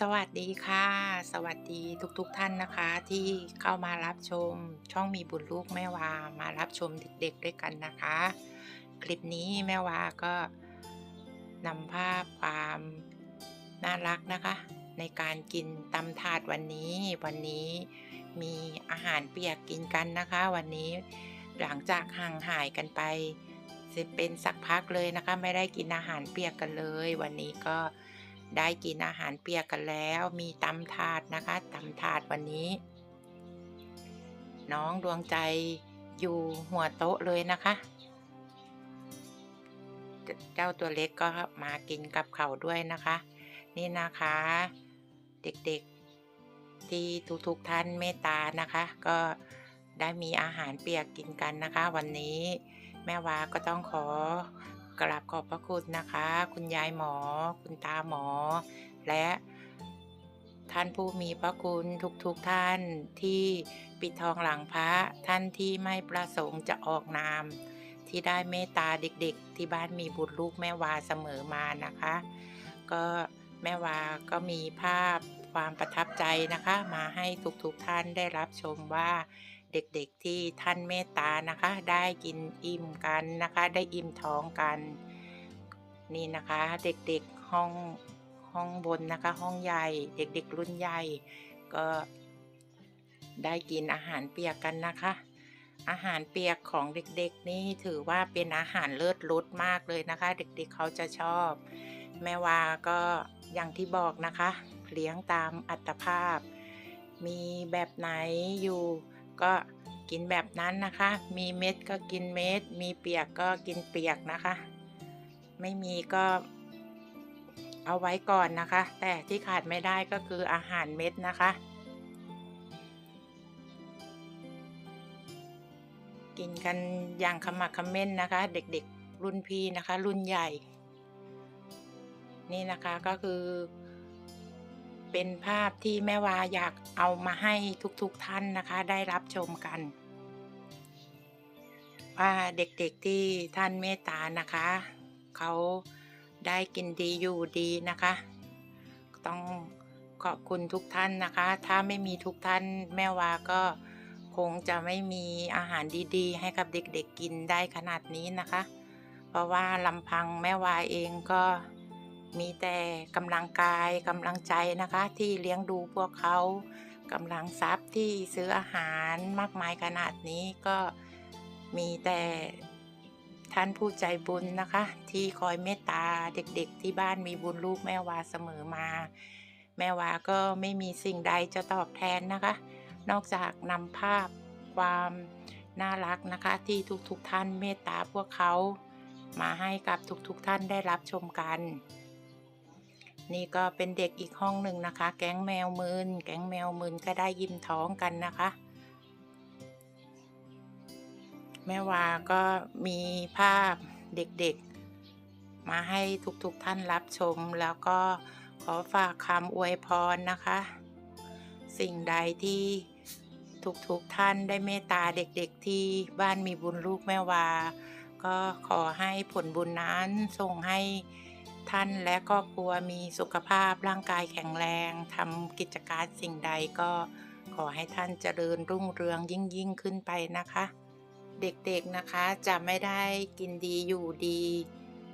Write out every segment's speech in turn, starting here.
สวัสดีค่ะ สวัสดีทุกๆทท่านนะคะ ที่เข้ามารับชมช่องมีบุญลูกแม่วามารับชมเด็กๆด้วยกันนะคะ คลิปนี้แม่วาก็นำภาพความน่ารักนะคะ ในการกินตำถาดวันนี้ วันนี้มีอาหารเปียกกินกันนะคะ วันนี้หลังจากห่างหายกันไปจะเป็นสักพักเลยนะคะ ไม่ได้กินอาหารเปียกกันเลย วันนี้ก็ ได้กินอาหารเปียกกันแล้ว มีตำถาดนะคะตำถาดวันนี้ น้องดวงใจอยู่หัวโต๊ะเลยนะคะ เจ้าตัวเล็กก็มากินกับเขาด้วยนะคะ นี่นะคะ เด็กๆที่ทุกๆท่านเมตตานะคะ ก็ได้มีอาหารเปียกกินกันนะคะ วันนี้แม่วาก็ต้องขอ กราบขอบพระคุณนะคะ คุณยายหมอ คุณตาหมอ และท่านผู้มีพระคุณทุกๆทท่านที่ปิดทองหลังพระท่านที่ไม่ประสงค์จะออกนาม ที่ได้เมตตาเด็กๆ ที่บ้านมีบุตรลูกแม่วาเสมอมานะคะ ก็แม่วาก็มีภาพความประทับใจนะคะ มาให้ทุกๆทท่านได้รับชมว่า เด็กๆที่ท่านเมตตานะคะ ได้กินอิ่มกันนะคะ ได้อิ่มท้องกัน นี่นะคะ เด็กๆห้องห้องบนนะคะ ห้องใหญ่เด็กๆรุ่นใหญ่ก็ได้กินอาหารเปียกกันนะคะ อาหารเปียกของเด็กๆนี่ถือว่าเป็นอาหารเลิศรสมากเลยนะคะ เด็กๆเขาจะชอบ แม่ว่าก็อย่างที่บอกนะคะ เลี้ยงตามอัตภาพ มีแบบไหนอยู่ ก็กินแบบนั้นนะคะ มีเม็ดก็กินเม็ด มีเปียกก็กินเปียกนะคะ ไม่มีก็เอาไว้ก่อนนะคะ แต่ที่ขาดไม่ได้ก็คืออาหารเม็ดนะคะ กินกันอย่างขมักขม้นนะคะ เด็กๆรุ่นพี่นะคะ รุ่นใหญ่ นี่นะคะก็คือ เป็นภาพที่แม่วาอยากเอามาให้ทุกๆทท่านนะคะ ได้รับชมกัน ว่าเด็กๆที่ท่านเมตตานะคะ เขาได้กินดีอยู่ดีนะคะ ต้องขอบคุณทุกท่านนะคะ ถ้าไม่มีทุกท่านแม่วาก็คงจะไม่มีอาหารดีๆ ให้กับเด็กๆกินได้ขนาดนี้นะคะ เพราะว่าลำพังแม่วาเองก็ มีแต่กำลังกายกำลังใจนะคะ ที่เลี้ยงดูพวกเขากำลังทรัพย์ที่ซื้ออาหารมากมายขนาดนี้ก็มีแต่ท่านผู้ใจบุญนะคะ ที่คอยเมตตาเด็กๆ ที่บ้านมีบุญลูกแม่วาเสมอมา แม่วาก็ไม่มีสิ่งใดจะตอบแทนนะคะ นอกจากนำภาพความน่ารักนะคะที่ทุกๆทท่านเมตตาพวกเขา มาให้กับทุกๆทท่านได้รับชมกัน นี่ก็เป็นเด็กอีกห้องหนึ่งนะคะ แก๊งแมวมืนแก๊งแมวมืนก็ได้ยิ้มท้องกันนะคะ แม่วาก็มีภาพเด็กๆ มาให้ทุกๆทท่านรับชม แล้วก็ขอฝากคำอวยพรนะคะ สิ่งใดที่ทุกๆทท่านได้เมตตาเด็กๆที่บ้านมีบุญลูกแม่วา ก็ขอให้ผลบุญนั้นส่งให้ ท่านและครอบครัวมีสุขภาพร่างกายแข็งแรงทำกิจการสิ่งใดก็ขอให้ท่านเจริญรุ่งเรืองยิ่งยิ่งขึ้นไปนะคะ เด็กๆนะคะจะไม่ได้กินดีอยู่ดี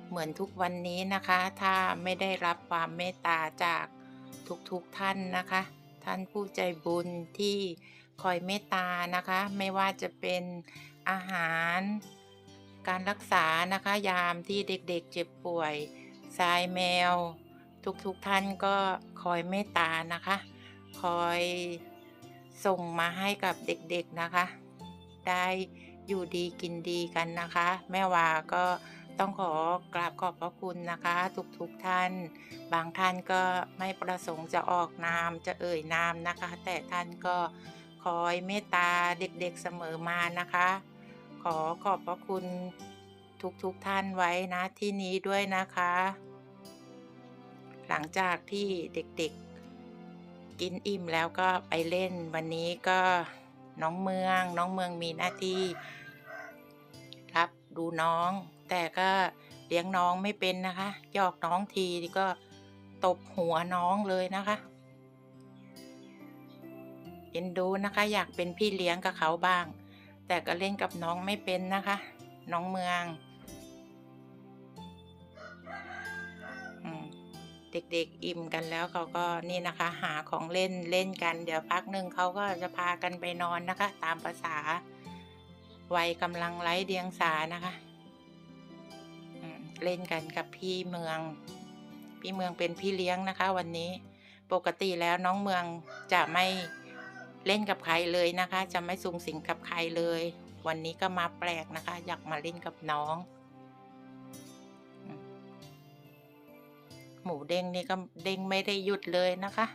เหมือนทุกวันนี้นะคะ ถ้าไม่ได้รับความเมตตาจากทุกๆทท่านนะคะ ท่านผู้ใจบุญที่คอยเมตตานะคะ ไม่ว่าจะเป็นอาหาร การรักษานะคะ ยามที่เด็กๆเจ็บป่วย ทรายแมว ทุกๆทท่านก็คอยเมตตานะคะ คอยส่งมาให้กับเด็กๆนะคะ ได้อยู่ดีกินดีกันนะคะ แม่วาก็ต้องขอกราบขอบพระคุณนะคะ ทุกๆทท่าน บางท่านก็ไม่ประสงค์จะออกนามจะเอ่ยนามนะคะ แต่ท่านก็คอยเมตตาเด็กๆเสมอมานะคะ ขอขอบพระคุณ ทุกๆทท่านไว้นะที่นี้ด้วยนะคะ หลังจากที่เด็กๆ กินอิ่มแล้วก็ไปเล่นวันนี้ก็น้องเมือง น้องเมืองมีหน้าที่ รับดูน้อง แต่ก็เลี้ยงน้องไม่เป็นนะคะหยอกน้องทีก็ตบหัวน้องเลยนะคะเอ็นดูนะคะ อยากเป็นพี่เลี้ยงกับเขาบ้าง แต่ก็เล่นกับน้องไม่เป็นนะคะ น้องเมือง เด็กๆอิ่มกันแล้วเขาก็นี่นะคะ หาของเล่นเล่นกัน เดี๋ยวพักหนึ่งเขาก็จะพากันไปนอนนะคะ ตามภาษาวัยกำลังไร้เดียงสานะคะเล่นกันกับพี่เมือง พี่เมืองเป็นพี่เลี้ยงนะคะ วันนี้ปกติแล้วน้องเมืองจะไม่เล่นกับใครเลยนะคะ จะไม่สูงสิงกับใครเลย วันนี้ก็มาแปลกนะคะ อยากมาเล่นกับน้อง หมูเด้งนี่ก็เด้งไม่ได้หยุดเลยนะคะ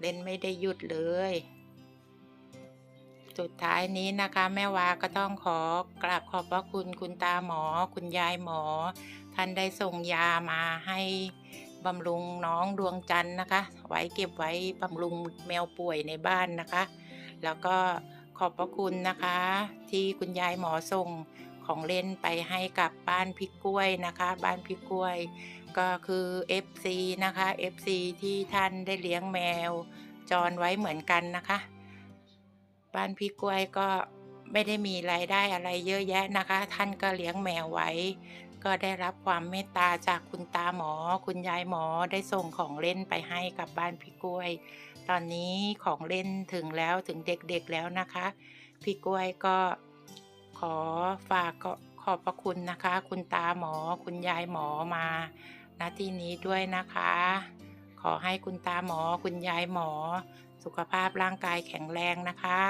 เล่นไม่ได้หยุดเลย สุดท้ายนี้นะคะ แม่วาก็ต้องขอกราบขอบพระคุณคุณตาหมอ คุณยายหมอ ท่านได้ส่งยามาให้บำรุงน้องดวงจันทร์นะคะ ไว้เก็บไว้บำรุงแมวป่วยในบ้านนะคะ แล้วก็ขอบพระคุณนะคะ ที่คุณยายหมอส่ง ของเล่นไปให้กับบ้านพี่กล้วยนะคะ บ้านพี่กล้วย ก็คือ FC นะคะ FC ที่ท่านได้เลี้ยงแมว จรไว้เหมือนกันนะคะ บ้านพี่กล้วยก็ไม่ได้มีรายได้อะไรเยอะแยะนะคะ ท่านก็เลี้ยงแมวไว้ ก็ได้รับความเมตตาจากคุณตาหมอ คุณยายหมอได้ส่งของเล่นไปให้กับบ้านพี่กล้วย ตอนนี้ของเล่นถึงแล้วถึงเด็กๆแล้วนะคะ พี่กล้วยก็ ขอฝากก็ขอบพระคุณนะคะ คุณตาหมอ คุณยายหมอมาณที่นี้ด้วยนะคะ ขอให้คุณตาหมอ คุณยายหมอ สุขภาพร่างกายแข็งแรงนะคะ